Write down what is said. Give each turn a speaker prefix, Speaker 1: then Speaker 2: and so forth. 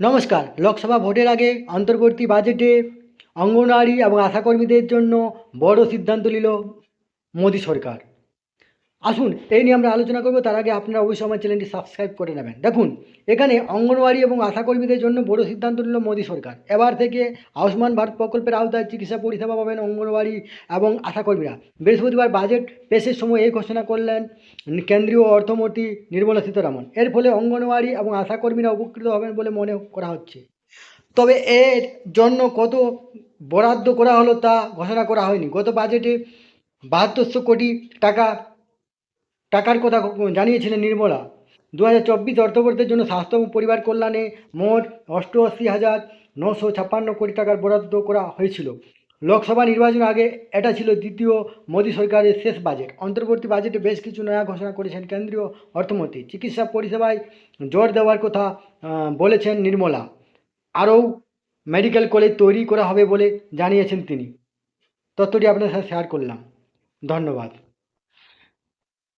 Speaker 1: নমস্কার। লোকসভা ভোটের আগে অন্তর্বর্তী বাজেটে অঙ্গনওয়াড়ি এবং আশাকর্মীদের জন্য বড় সিদ্ধান্ত নিল মোদী সরকার। আসুন, এই নিয়ে আমরা আলোচনা করব। তার আগে আপনারা অবশ্যই আমার চ্যানেলটি সাবস্ক্রাইব করে নেবেন। দেখুন, এখানে অঙ্গনওয়াড়ি এবং আশাকর্মীদের জন্য বড় সিদ্ধান্ত নিল মোদী সরকার। এবার থেকে আয়ুষ্মান ভারত প্রকল্পের আওতায় চিকিৎসা পরিষেবা পাবেন অঙ্গনওয়াড়ি এবং আশাকর্মীরা। বৃহস্পতিবার বাজেট পেশের সময় এই ঘোষণা করলেন কেন্দ্রীয় অর্থমন্ত্রী নির্মলা সীতারামন। এর ফলে অঙ্গনওয়াড়ি এবং আশাকর্মীরা উপকৃত হবেন বলে মনে করা হচ্ছে। তবে এর জন্য কত বরাদ্দ করা হলো তা ঘোষণা করা হয়নি। গত বাজেটে বাহাত্তরশো কোটি টাকা টাকার কথা জানিয়েছিলেন নির্মলা। দু হাজার চব্বিশ অর্থবর্ষের জন্য স্বাস্থ্য এবং পরিবার কল্যাণে মোট অষ্টআশি হাজার নশো ছাপ্পান্ন কোটি টাকার বরাদ্দ করা হয়েছিল। লোকসভা নির্বাচন আগে এটা ছিল দ্বিতীয় মোদী সরকারের শেষ বাজেট। অন্তর্বর্তী বাজেটে বেশ কিছু নয়া ঘোষণা করেছেন কেন্দ্রীয় অর্থমন্ত্রী। চিকিৎসা পরিষেবায় জোর দেওয়ার কথা বলেছেন নির্মলা। আরও মেডিকেল কলেজ তৈরি করা হবে বলে জানিয়েছেন তিনি। তথ্যটি আপনার সাথে শেয়ার করলাম। ধন্যবাদ।